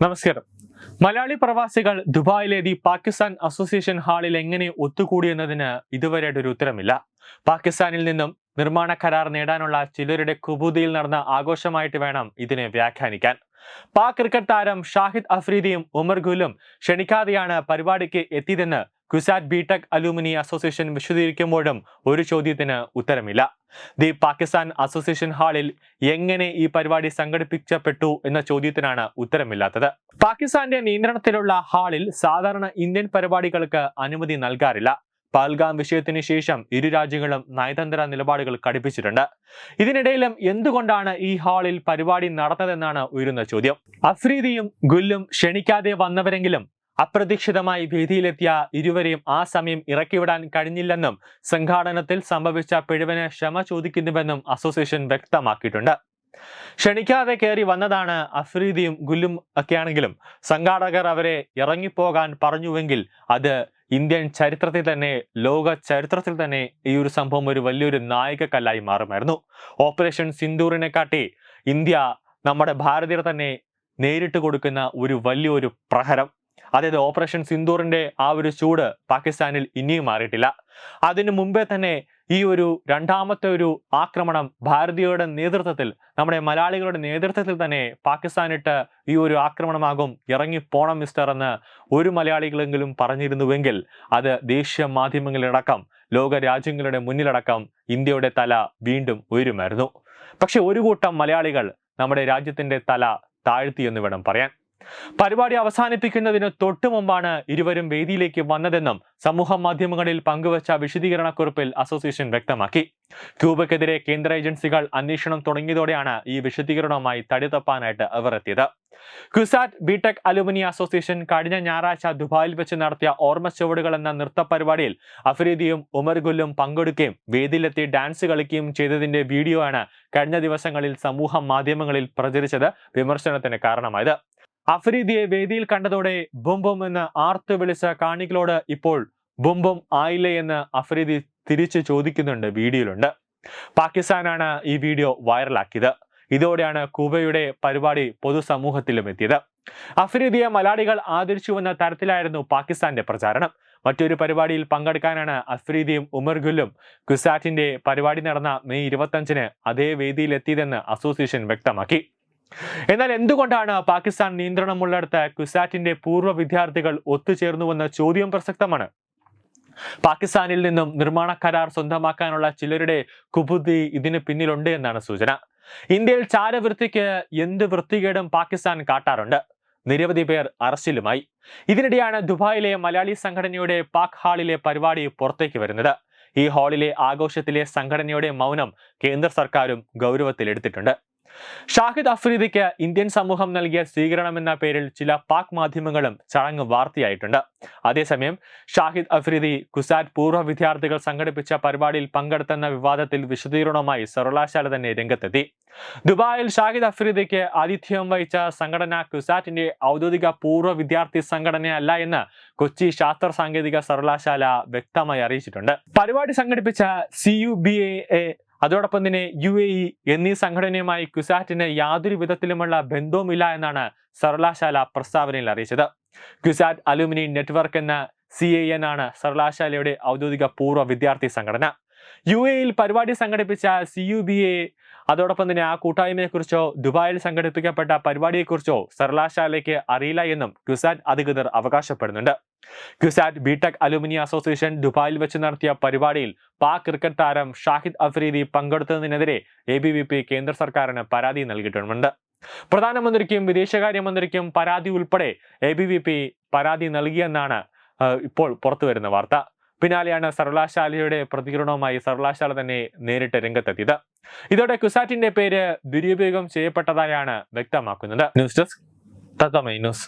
നമസ്കാരം. മലയാളി പ്രവാസികൾ ദുബായിലെ ദി പാകിസ്ഥാൻ അസോസിയേഷൻ ഹാളിൽ എങ്ങനെ ഒത്തുകൂടിയെന്നതിന് ഇതുവരെ ഒരു ഉത്തരമില്ല. പാകിസ്ഥാനിൽ നിന്നും നിർമ്മാണ കരാർ നേടാനുള്ള ചിലരുടെ കുബൂതിയിൽ നടന്ന ആഘോഷമായിട്ട് വേണം ഇതിനെ വ്യാഖ്യാനിക്കാൻ. പാക് ക്രിക്കറ്റ് താരം ഷാഹിദ് അഫ്രീദിയും ഉമർ ഗുലും ക്ഷണിക്കാതെയാണ് പരിപാടിക്ക് എത്തിയതെന്ന് CUSAT B Tech alumni association വിശദീകരിക്കുമ്പോഴും ഒരു ചോദ്യത്തിന് ഉത്തരമില്ല. ദി പാകിസ്ഥാൻ അസോസിയേഷൻ ഹാളിൽ എങ്ങനെ ഈ പരിപാടി സംഘടിപ്പിക്കപ്പെട്ടു എന്ന ചോദ്യത്തിനാണ് ഉത്തരമില്ലാത്തത്. പാകിസ്ഥാന്റെ നിയന്ത്രണത്തിലുള്ള ഹാളിൽ സാധാരണ ഇന്ത്യൻ പരിപാടികൾക്ക് അനുമതി നൽകാറില്ല. പാൽഗാം വിഷയത്തിന് ശേഷം ഇരു രാജ്യങ്ങളും നയതന്ത്ര നിലപാടുകൾ കടുപ്പിച്ചിട്ടുണ്ട് ഇതിനിടയിലും എന്തുകൊണ്ടാണ് ഈ ഹാളിൽ പരിപാടി നടന്നതെന്നാണ് ഉയരുന്ന ചോദ്യം. അഫ്രീദിയും ഗുല്ലും ക്ഷണിക്കാതെ വന്നവരെങ്കിലും അപ്രതീക്ഷിതമായി വേദിയിലെത്തിയ ഇരുവരെയും ആ സമയം ഇറക്കിവിടാൻ കഴിഞ്ഞില്ലെന്നും സംഘാടനത്തിൽ സംഭവിച്ച പിഴവിന് ക്ഷമ ചോദിക്കുന്നുവെന്നും അസോസിയേഷൻ വ്യക്തമാക്കിയിട്ടുണ്ട്. ക്ഷണിക്കാതെ കയറി വന്നതാണ് അഫ്രീദിയും ഗുല്ലും ഒക്കെയാണെങ്കിലും സംഘാടകർ അവരെ ഇറങ്ങിപ്പോകാൻ പറഞ്ഞുവെങ്കിൽ അത് ഇന്ത്യൻ ചരിത്രത്തിൽ തന്നെ ലോക ചരിത്രത്തിൽ തന്നെ ഈ ഒരു സംഭവം ഒരു വലിയൊരു നായകക്കല്ലായി മാറുമായിരുന്നു. ഓപ്പറേഷൻ സിന്ദൂറിനെ കാട്ടി ഇന്ത്യ നമ്മുടെ ഭാരതീയർ തന്നെ നേരിട്ട് കൊടുക്കുന്ന ഒരു വലിയൊരു പ്രഹരം. അതായത് ഓപ്പറേഷൻ സിന്ദൂറിന്റെ ആ ഒരു ചൂട് പാകിസ്ഥാനിൽ ഇനിയും മാറിയിട്ടില്ല. അതിനു മുമ്പേ തന്നെ ഈ ഒരു രണ്ടാമത്തെ ഒരു ആക്രമണം ഭാരതീയരുടെ നേതൃത്വത്തിൽ നമ്മുടെ മലയാളികളുടെ നേതൃത്വത്തിൽ തന്നെ പാകിസ്ഥാനിട്ട് ഈ ഒരു ആക്രമണമാകും ഇറങ്ങിപ്പോണം മിസ്റ്റർ എന്ന് ഒരു മലയാളികളെങ്കിലും പറഞ്ഞിരുന്നുവെങ്കിൽ അത് ദേശീയ മാധ്യമങ്ങളിലടക്കം ലോക രാജ്യങ്ങളുടെ മുന്നിലടക്കം ഇന്ത്യയുടെ തല വീണ്ടും ഉയരുമായിരുന്നു. പക്ഷെ ഒരു കൂട്ടം മലയാളികൾ നമ്മുടെ രാജ്യത്തിന്റെ തല താഴ്ത്തിയെന്ന് വേണം പറയാൻ. പരിപാടി അവസാനിപ്പിക്കുന്നതിന് തൊട്ടു മുമ്പാണ് ഇരുവരും വേദിയിലേക്ക് വന്നതെന്നും സമൂഹ മാധ്യമങ്ങളിൽ പങ്കുവച്ച വിശദീകരണക്കുറിപ്പിൽ അസോസിയേഷൻ വ്യക്തമാക്കി. ക്യൂബക്കെതിരെ കേന്ദ്ര ഏജൻസികൾ അന്വേഷണം തുടങ്ങിയതോടെയാണ് ഈ വിശദീകരണവുമായി തടി തപ്പാനായിട്ട് അവർ എത്തിയത് ക്യുസാറ്റ് ബിടെക് അലുമിനി അസോസിയേഷൻ കഴിഞ്ഞ ഞായറാഴ്ച ദുബായിൽ വെച്ച് നടത്തിയ ഓർമ്മ ചുവടുകൾ എന്ന നൃത്ത പരിപാടിയിൽ അഫ്രീദിയും ഉമർ ഗുല്ലും പങ്കെടുക്കുകയും വേദിയിലെത്തി ഡാൻസ് കളിക്കുകയും ചെയ്തതിന്റെ വീഡിയോ ആണ് കഴിഞ്ഞ ദിവസങ്ങളിൽ സമൂഹ മാധ്യമങ്ങളിൽ പ്രചരിച്ചത് വിമർശനത്തിന് കാരണമായത്. അഫ്രീദിയെ വേദിയിൽ കണ്ടതോടെ ബുംബും എന്ന് ആർത്തു വിളിച്ച കാണികളോട് ഇപ്പോൾ ബുംബും ആയില്ലേ എന്ന് അഫ്രീദി തിരിച്ചു ചോദിക്കുന്നുണ്ട് വീഡിയോയിലുണ്ട്. പാകിസ്ഥാനാണ് ഈ വീഡിയോ വൈറലാക്കിയത്. ഇതോടെയാണ് കുബയുടെ പരിപാടി പൊതുസമൂഹത്തിലും എത്തിയത്. അഫ്രീദിയെ മലയാളികൾ ആദരിച്ചുവെന്ന തരത്തിലായിരുന്നു പാകിസ്ഥാന്റെ പ്രചാരണം. മറ്റൊരു പരിപാടിയിൽ പങ്കെടുക്കാനാണ് അഫ്രീദിയും ഉമർ ഗുല്ലും കുസാറ്റിന്റെ പരിപാടി നടന്ന മെയ് ഇരുപത്തഞ്ചിന് അതേ വേദിയിലെത്തിയതെന്ന് അസോസിയേഷൻ വ്യക്തമാക്കി. എന്നാൽ എന്തുകൊണ്ടാണ് പാകിസ്ഥാൻ നിയന്ത്രണമുള്ളിടത്ത് ക്വിസാറ്റിന്റെ പൂർവ വിദ്യാർത്ഥികൾ ഒത്തുചേർന്നുവെന്ന ചോദ്യം പ്രസക്തമാണ്? പാകിസ്ഥാനിൽ നിന്നും നിർമ്മാണ കരാർ സ്വന്തമാക്കാനുള്ള ചിലരുടെ കുബുദ്ധി ഇതിന് പിന്നിലുണ്ട് എന്നാണ് സൂചന. ഇന്ത്യയിൽ ചാരവൃത്തിക്ക് എന്ത് വൃത്തികേടും പാകിസ്ഥാൻ കാട്ടാറുണ്ട്? നിരവധി പേർ അറസ്റ്റിലുമായി. ഇതിനിടെയാണ് ദുബായിലെ മലയാളി സംഘടനയുടെ പാക് ഹാളിലെ പരിപാടി പുറത്തേക്ക് വരുന്നത്. ഈ ഹാളിലെ ആഘോഷത്തിലെ സംഘടനയുടെ മൗനം കേന്ദ്ര സർക്കാരും ഗൗരവത്തിലെടുത്തിട്ടുണ്ട്. ഷാഹിദ് അഫ്രീദിക്ക് ഇന്ത്യൻ സമൂഹം നൽകിയ സ്വീകരണം എന്ന പേരിൽ ചില പാക് മാധ്യമങ്ങളും ചടങ്ങ് വാർത്തയായിട്ടുണ്ട്. അതേസമയം ഷാഹിദ് അഫ്രീദി കുസാറ്റ് പൂർവ വിദ്യാർത്ഥികൾ സംഘടിപ്പിച്ച പരിപാടിയിൽ പങ്കെടുത്തെന്ന വിവാദത്തിൽ വിശദീകരണവുമായി സർവകലാശാല തന്നെ രംഗത്തെത്തി. ദുബായിൽ ഷാഹിദ് അഫ്രീദിക്ക് ആതിഥ്യം വഹിച്ച സംഘടന കുസാറ്റിന്റെ ഔദ്യോഗിക പൂർവ വിദ്യാർത്ഥി സംഘടനയല്ല എന്ന് കൊച്ചി ശാസ്ത്ര സാങ്കേതിക സർവകലാശാല വ്യക്തമായി അറിയിച്ചിട്ടുണ്ട്. പരിപാടി സംഘടിപ്പിച്ച സി യു ബി എ അതോടൊപ്പം തന്നെ യു എ ഇ എന്നീ സംഘടനയുമായി ക്യുസാറ്റിന് യാതൊരു വിധത്തിലുമുള്ള ബന്ധവുമില്ല എന്നാണ് സർവകലാശാല പ്രസ്താവനയിൽ അറിയിച്ചത്. ക്യുസാറ്റ് അലുമിനി നെറ്റ്വർക്ക് എന്ന സി എ എൻ ആണ് സർവകലാശാലയുടെ ഔദ്യോഗിക പൂർവ വിദ്യാർത്ഥി സംഘടന. യു എയിൽ പരിപാടി സംഘടിപ്പിച്ച സി യു ബി എ അതോടൊപ്പം തന്നെ ആ കൂട്ടായ്മയെക്കുറിച്ചോ ദുബായിൽ സംഘടിപ്പിക്കപ്പെട്ട പരിപാടിയെക്കുറിച്ചോ സർവകലാശാലയ്ക്ക് അറിയില്ല എന്നും ക്യുസാറ്റ് അധികൃതർ അവകാശപ്പെടുന്നുണ്ട്. CUSAT B Tech alumni association ദുബായിൽ വെച്ച് നടത്തിയ പരിപാടിയിൽ പാക് ക്രിക്കറ്റ് താരം ഷാഹിദ് അഫ്രീദി പങ്കെടുത്തതിനെതിരെ എ ബി വി പി കേന്ദ്ര സർക്കാരിന് പരാതി നൽകിയിട്ടുമുണ്ട്. പ്രധാനമന്ത്രിക്കും വിദേശകാര്യമന്ത്രിക്കും പരാതി ഉൾപ്പെടെ എ ബി വി പി പരാതി നൽകിയെന്നാണ് ഇപ്പോൾ പുറത്തുവരുന്ന വാർത്ത. പിന്നാലെയാണ് സർവകലാശാലയുടെ പ്രതികരണവുമായി സർവകലാശാല തന്നെ നേരിട്ട് രംഗത്തെത്തിയത്. ഇതോടെ കുസാറ്റിന്റെ പേര് ദുരുപയോഗം ചെയ്യപ്പെട്ടതായാണ് വ്യക്തമാക്കുന്നത്. News desk Thathamai news.